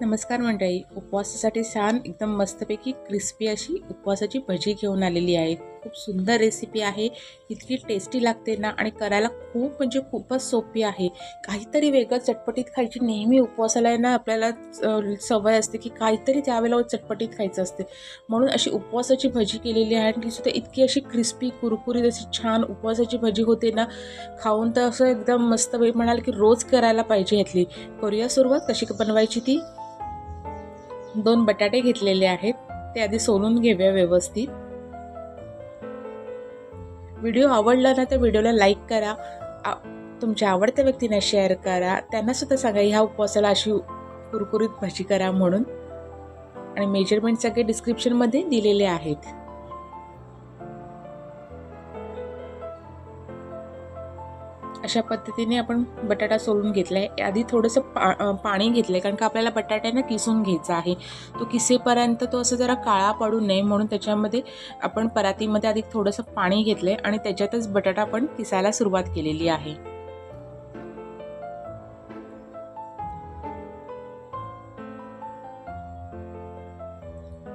नमस्कार मंडळी उपवासासाठी छान एकदम मस्तपैकी क्रिस्पी अशी उपवासाची भजी घेऊन आलेली आहे. खूप सुंदर रेसिपी आहे. इतकी टेस्टी लागते ना आणि करायला खूप म्हणजे खूपच सोपी आहे. काहीतरी वेगळं चटपटीत खायची नेहमी उपवासाला आहे ना आपल्याला सवय असते की काहीतरी त्यावेळेला चटपटीत खायचं असते. म्हणून अशी उपवासाची भजी केलेली आहे आणि तीसुद्धा इतकी अशी क्रिस्पी कुरकुरीत अशी छान उपवासाची भजी होते ना खाऊन तर असं एकदम मस्त म्हणाल की रोज करायला पाहिजे ह्यातली करूया सुरुवात कशी बनवायची ती? दोन बटाटे घेतलेले आहेत ते आधी सोलून घेऊया व्यवस्थित. व्हिडिओ आवडला ना तर व्हिडिओला लाईक करा आ- तुमच्या आवडत्या व्यक्तींना शेअर करा त्यांना सुद्धा सांगा ह्या उपवासाला अशी कुरकुरीत भाजी करा म्हणून. आणि मेजरमेंट सगळे डिस्क्रिप्शनमध्ये दिलेले आहेत. अशा पद्धतीने आपण बटाटा सोलून घेतला आहे आधी थोडंसं पा पाणी घेतलं आहे कारण का आपल्याला बटाट्यानं किसून घ्यायचा आहे. तो किसेपर्यंत तो असं जरा काळा पडू नये म्हणून त्याच्यामध्ये आपण परातीमध्ये आधी थोडंसं पाणी घेतलं आहे आणि त्याच्यातच बटाटा आपण किसायला सुरुवात केलेली आहे.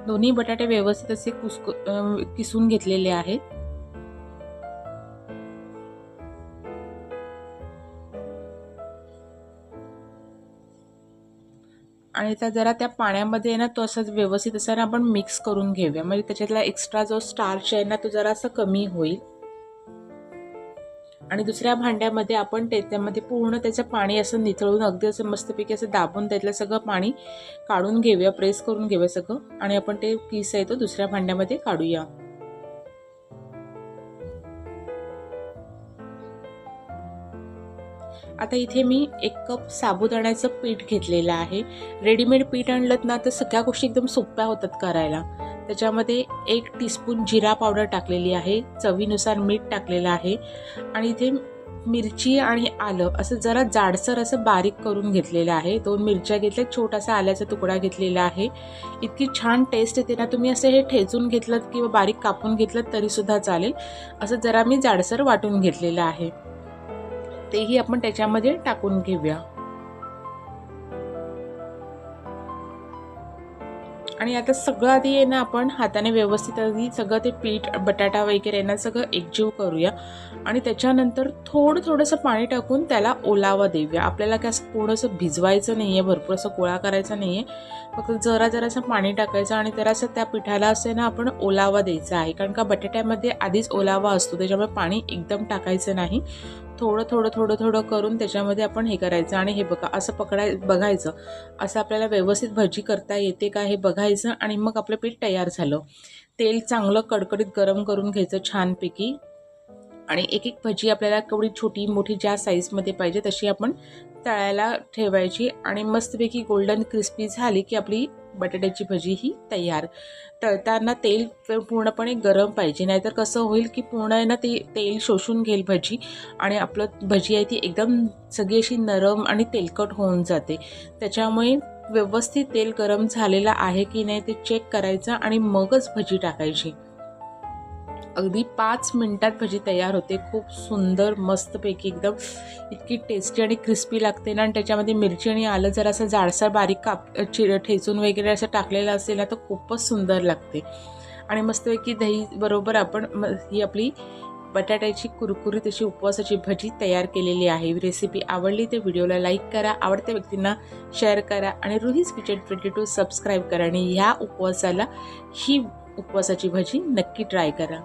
दोन्ही बटाटे व्यवस्थित असे कुसक किसून घेतलेले आहेत. आणि त्या जरा त्या पाण्यामध्ये ना तो असं व्यवस्थित असा ना आपण मिक्स करून घेऊया. म्हणजे त्याच्यातला एक्स्ट्रा जो स्टार्च आहे ना तो जरा असं कमी होईल. आणि दुसऱ्या भांड्यामध्ये आपण त्याच्यामध्ये पूर्ण त्याचं पाणी असं निथळून अगदी असं मस्तपैकी असं दाबून त्यातलं सगळं पाणी काढून घेऊया प्रेस करून घेऊया सगळं. आणि आपण ते किस आहे तो दुसऱ्या भांड्यामध्ये काढूया. आता इथे मी एक कप साबुदाण्याचं पीठ घेतलेलं आहे. रेडीमेड पीठ आणलं ना तर सगळ्या गोष्टी एकदम सोप्या होतात करायला. त्याच्यामध्ये एक टीस्पून जिरा पावडर टाकलेली आहे. चवीनुसार मीठ टाकलेलं आहे. आणि इथे मिरची आणि आलं असं जरा जाडसर असं बारीक करून घेतलेलं आहे. दोन मिरच्या घेतल्या छोटासा आल्याचा तुकडा घेतलेला आहे. इतकी छान टेस्ट येते ना तुम्ही असं हे ठेचून घेतलं किंवा बारीक कापून घेतलं तरीसुद्धा चालेल. असं जरा मी जाडसर वाटून घेतलेलं आहे. तेही आपण त्याच्यामध्ये टाकून घेऊया. आणि आता सगळं आधी आहे ना आपण हाताने व्यवस्थित आधी सगळं ते पीठ बटाटा वगैरे आहे ना सगळं एकजीव करूया. आणि त्याच्यानंतर थोडं थोडंसं पाणी टाकून त्याला ओलावा देऊया. आपल्याला काय असं थोडंसं भिजवायचं नाही आहे भरपूर असं गोळा करायचा नाही आहे फक्त जरा जरासं पाणी टाकायचं आणि जरासं त्या पिठाला असं ना आपण ओलावा द्यायचा आहे. कारण का बटाट्यामध्ये आधीच ओलावा असतो त्याच्यामुळे पाणी एकदम टाकायचं नाही. थोडं थोडं थोडं थोडं करून त्याच्यामध्ये आपण हे करायचं आणि हे बघा असं पकडाय बघायचं. असं आपल्याला व्यवस्थित भजी करता येते का हे बघायचं आणि मग आपलं पीठ तयार झालं. तेल चांगलं कडकडीत गरम करून घ्यायचं छानपैकी. आणि एक एक भजी आपल्याला केवढी छोटी मोठी ज्या साईजमध्ये पाहिजे तशी आपण तळायला ठेवायची आणि मस्तपैकी गोल्डन क्रिस्पी झाली की आपली बटाट्याची भजी ही तयार. तळताना तेल पूर्णपणे गरम पाहिजे नाहीतर कसं होईल की पूर्ण आहे ना ते तेल शोषून घेईल भजी आणि आपलं भजी आहे ती एकदम सगळी अशी नरम आणि तेलकट होऊन जाते. त्याच्यामुळे व्यवस्थित तेल गरम झालेलं आहे की नाही ते चेक करायचं आणि मगच भजी टाकायची. अगदी पाच मिनटात भजी तयार होते. खूप सुंदर मस्तपैकी एकदम इतकी टेस्टी आणि क्रिस्पी लागते ना. आणि त्याच्यामध्ये मिरची आणि आलं जर असं जाडसर बारीक काप चिर ठेचून वगैरे असं टाकलेलं असेल ना तर खूपच सुंदर लागते. आणि मस्तपैकी दही बरोबर आपण म ही आपली बटाट्याची कुरकुरीत अशी उपवासाची भजी तयार केलेली आहे. रेसिपी आवडली तर व्हिडिओला लाईक करा. आवडत्या व्यक्तींना शेअर करा. आणि Ruhi's kitchen twenty two subscribe करा. आणि ह्या उपवासाला ही उपवासाची भजी नक्की ट्राय करा.